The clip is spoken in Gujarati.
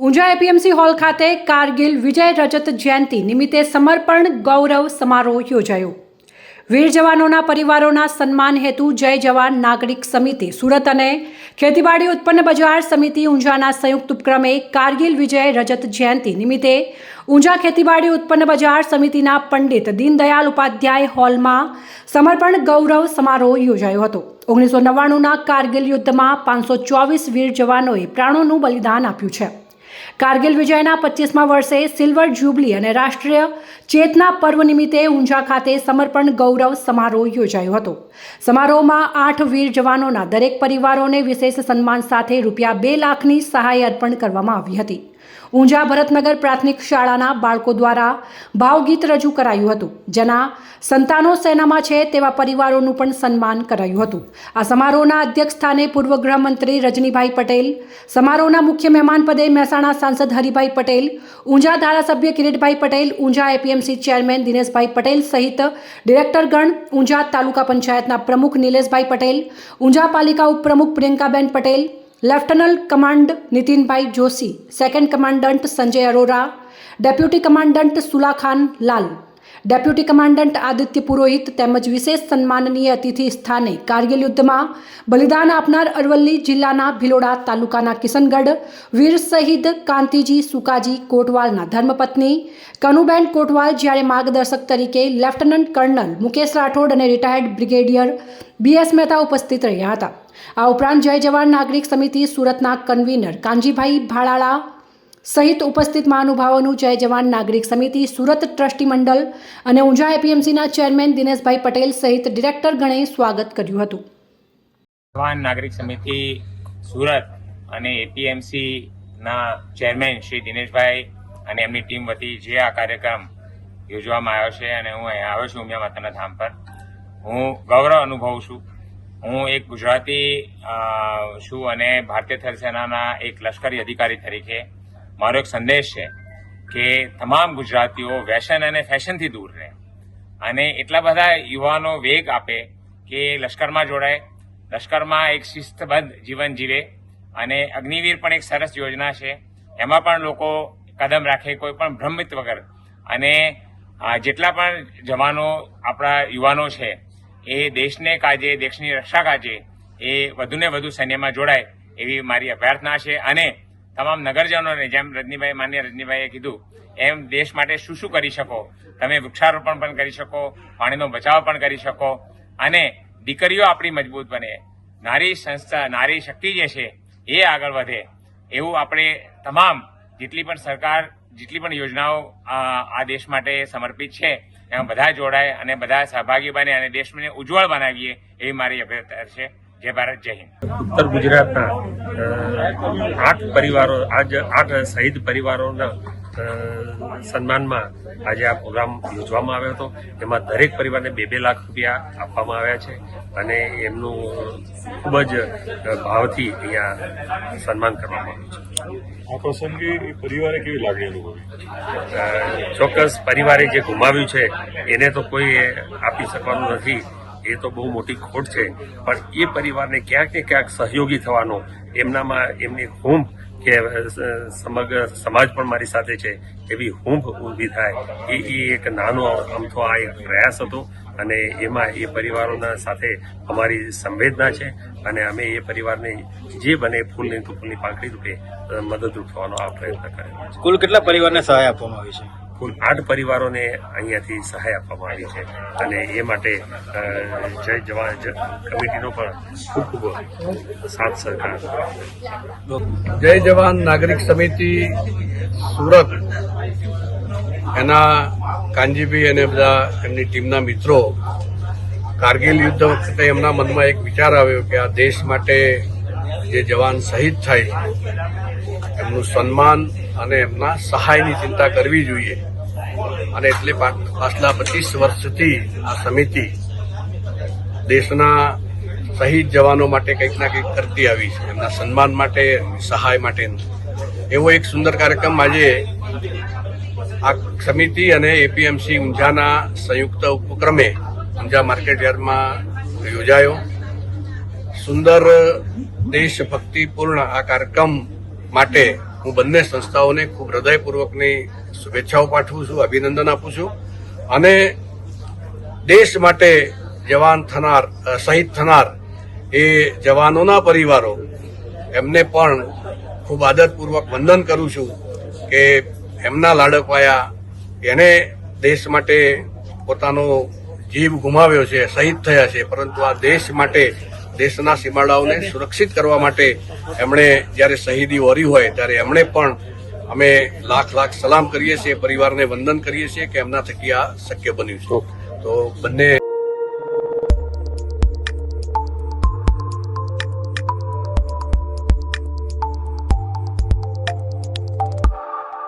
ઊંઝા એપીએમસી હોલ ખાતે કારગિલ વિજય રજત જયંતિ નિમિત્તે સમર્પણ ગૌરવ સમારોહ યોજાયો. વીર જવાનોના પરિવારોના સન્માન હેતુ જય જવાન નાગરિક સમિતિ, સુરત અને ખેતીવાડી ઉત્પન્ન બજાર સમિતિ ઊંઝાના સંયુક્ત ઉપક્રમે કારગિલ વિજય રજત જયંતિ નિમિત્તે ઊંઝા ખેતીવાડી ઉત્પન્ન બજાર સમિતિના પંડિત દીનદયાલ ઉપાધ્યાય હોલમાં સમર્પણ ગૌરવ સમારોહ યોજાયો હતો. ઓગણીસો નવ્વાણુંના કારગિલ યુદ્ધમાં પાંચસો ચોવીસ વીર જવાનોએ પ્રાણોનું બલિદાન આપ્યું છે. કારગિલ વિજયના પચીસમા વર્ષે સિલ્વર જ્યુબલી અને રાષ્ટ્રીય ચેતના પર્વ નિમિત્તે ઊંઝા ખાતે સમર્પણ ગૌરવ સમારોહ યોજાયો હતો. સમારોહમાં આઠ વીર જવાનોના દરેક પરિવારોને વિશેષ સન્માન સાથે રૂપિયા બે લાખની સહાય અર્પણ કરવામાં આવી હતી. ઊંઝા ભરતનગર પ્રાથમિક શાળાના બાળકો દ્વારા ભાવગીત રજૂ કરાયું હતું, જેના સંતાનો સેનામાં છે તેવા પરિવારોનું પણ સન્માન કરાયું હતું. આ સમારોહના અધ્યક્ષ સ્થાને પૂર્વ ગૃહમંત્રી રજનીભાઈ પટેલ, સમારોહના મુખ્ય મહેમાન પદે મહેસાણા સાંસદ હરિભાઈ પટેલ, ઊંઝા ધારાસભ્ય કિરીટભાઈ પટેલ, ઊંઝા એપીએમસી ચેરમેન દિનેશભાઈ પટેલ સહિત ડિરેક્ટરગણ, ઊંઝા તાલુકા પંચાયતના પ્રમુખ નિલેશભાઈ પટેલ, ઊંઝા પાલિકા ઉપપ્રમુખ Priyankaben Patel lieutenant command Nitinbhai Joshi second commandant Sanjay Arora deputy commandant Sulakhan Lal. Deputy commandant Aditya Purohit તેમજ વિશેષ સન્માનનીય અતિથિ સ્થાને કારગિલ યુદ્ધમાં બલિદાન આપનાર અરવલ્લી જિલ્લાના ભિલોડા તાલુકાના કિશનગઢ, વીર શહીદ કાંતિજી સુકાજી કોટવાલના ધર્મપત્ની, કનુબેન કોટવાલ જ્યારે માર્ગદર્શક તરીકે લેફ્ટનન્ટ કર્નલ મુકેશ રાઠોડ અને રિટાયર્ડ બ્રિગેડિયર બીએસ મહેતા ઉપસ્થિત રહ્યા હતા. આ ઉપરાંત જય જવાન નાગરિક સમિતિ સુરતના કન્વીનર કાંજીભાઈ ભાળાળા સહિત ઉપસ્થિત મહાનુભાવોનું જય જવાન નાગરિક સમિતિ, સુરત ટ્રસ્ટી મંડળ અને ઊંઝા એપીએમસીના ચેરમેન દિનેશભાઈ પટેલ સહિત ડિરેક્ટર ગણે સ્વાગત કર્યું હતું. જવાન નાગરિક સમિતિ, સુરત અને એપીએમસી ના ચેરમેન શ્રી દિનેશભાઈ અને એમની ટીમ વતી જે આ કાર્યક્રમ યોજવામાં આવ્યો છે અને હું અહીંયા આવ્યો છું ઉમિયા માતાના ધામ પર, હું ગૌરવ અનુભવું છું. હું એક ગુજરાતી છું અને ભારતીય થલ સેનાના એક લશ્કરી અધિકારી તરીકે મારો એક સંદેશ છે કે તમામ ગુજરાતીઓ વ્યસન અને ફેશનથી દૂર રહે. અને એટલા બધા યુવાનો વેગ આપે કે લશ્કરમાં જોડાય, લશ્કરમાં એક શિસ્તબદ્ધ જીવન જીવે અને અગ્નિવીર પણ એક સરસ યોજના છે. એમાં પણ લોકો કદમ રાખે, કોઈ પણ ભ્રમિત વગર. અને જેટલા પણ જવાનો આપણા યુવાનો છે, એ દેશને કાજે, દેશની રક્ષા કાજે એ વધુને વધુ સૈન્યમાં જોડાય એવી મારી અભ્યર્થના છે. અને તમામ નગરજનોને જેમ રજનીભાઈ, માન્ય રજનીભાઈએ કીધું, એમ દેશ માટે શું શું કરી શકો? તમે વૃક્ષારોપણ પણ કરી શકો, પાણીનો બચાવ પણ કરી શકો અને દીકરીઓ આપણી મજબૂત બને. નારી સંસ્થા, નારી શક્તિ જે છે, એ આગળ વધે. એવું આપણે તમામ જેટલી પણ સરકાર, જેટલી પણ યોજનાઓ આ દેશ માટે સમર્પિત છે, એમાં બધા જોડાય અને બધા સહભાગી બને અને દેશને ઉજ્જવળ બનાવીએ, એવી મારી અભ્યર્થના છે. જય ભારત જય હિન્દ. ઉત્તર ગુજરાતના આઠ પરિવારો આજ આઠ શહીદ પરિવારોના સન્માનમાં આજે આ પ્રોગ્રામ યોજવામાં આવ્યો હતો. એમાં દરેક પરિવારને બે બે લાખ રૂપિયા આપવામાં આવ્યા છે અને એમનું ખૂબ જ ભાવથી અહીંયા સન્માન કરવામાં આવ્યું છે. આ પ્રસંગે પરિવારે કેવી લાગણી અનુભવી? ચોક્કસ પરિવારે જે ગુમાવ્યું છે એને તો કોઈ આપી શકવાનું નથી. એ તો બહુ મોટી ખોટ છે. પણ એ પરિવારને ક્યાંક ને ક્યાંક સહયોગી થવાનો એમનામાં એમની હુંફ કે સમગ્ર સમાજ પણ મારી સાથે છે. એવી હુંફ ઊભી થાય. એ એ એક નાનો અમથો આ એક પ્રયાસ હતો અને એમાં એ પરિવારોના સાથે અમારી સંવેદના છે અને અમે એ પરિવારને જે બને ફૂલની તો ફૂલની પાંખડી રૂપે મદદરૂપ થવાનો આ પ્રયત્ન કરેલો છે. કુલ કેટલા પરિવારને સહાય આપવામાં આવી છે? કુલ આઠ પરિવારોને અહીંયાથી સહાય આપવામાં આવી છે. અને એ માટે જય જવાન કમિટીનો પણ ખૂબ ખૂબ સાથ સહકાર. જય જવાન નાગરિક સમિતિ સુરત. એના કાનજીભાઈ અને બધા એમની ટીમના મિત્રો કારગિલ યુદ્ધ વખતે એમના મનમાં એક વિચાર આવ્યો કે આ દેશ માટે જે જવાન શહીદ થાય, એમનું સન્માન અને એમના સહાયની ચિંતા કરવી જોઈએ. અને એટલે પાછલા પચીસ વર્ષથી આ સમિતિ દેશના શહીદ જવાનો માટે કંઈક ના કંઈક કરતી આવી છે. એમના સન્માન માટે, સહાય માટે. એવો એક સુંદર કાર્યક્રમ આજે આ સમિતિ અને એપીએમસી ઊંઝાના સંયુક્ત ઉપક્રમે ઊંઝા માર્કેટ યાર્ડમાં યોજાયો. સુંદર, દેશભક્તિપૂર્ણ આ કાર્યક્રમ માટે હું બંને સંસ્થાઓને ખૂબ હૃદયપૂર્વકની શુભેચ્છાઓ પાઠવું છું, અભિનંદન આપું છું. અને દેશ માટે જવાન થનાર શહીદ થનાર એ જવાનોના પરિવારો, એમને પણ ખૂબ આદરપૂર્વક વંદન કરું છું કે એમના લાડકવાયા એને દેશ માટે પોતાનો જીવ ગુમાવ્યો છે, શહીદ થયા છે. પરંતુ આ દેશ માટે દેશના સીમાડાઓને સુરક્ષિત કરવા માટે એમણે જ્યારે શહીદી વરી હોય ત્યારે એમણે પણ અમે લાખ લાખ સલામ કરીએ છીએ પરિવારને વંદન કરીએ છીએ કે એમના થકી આ શક્ય બન્યું છે. તો બંને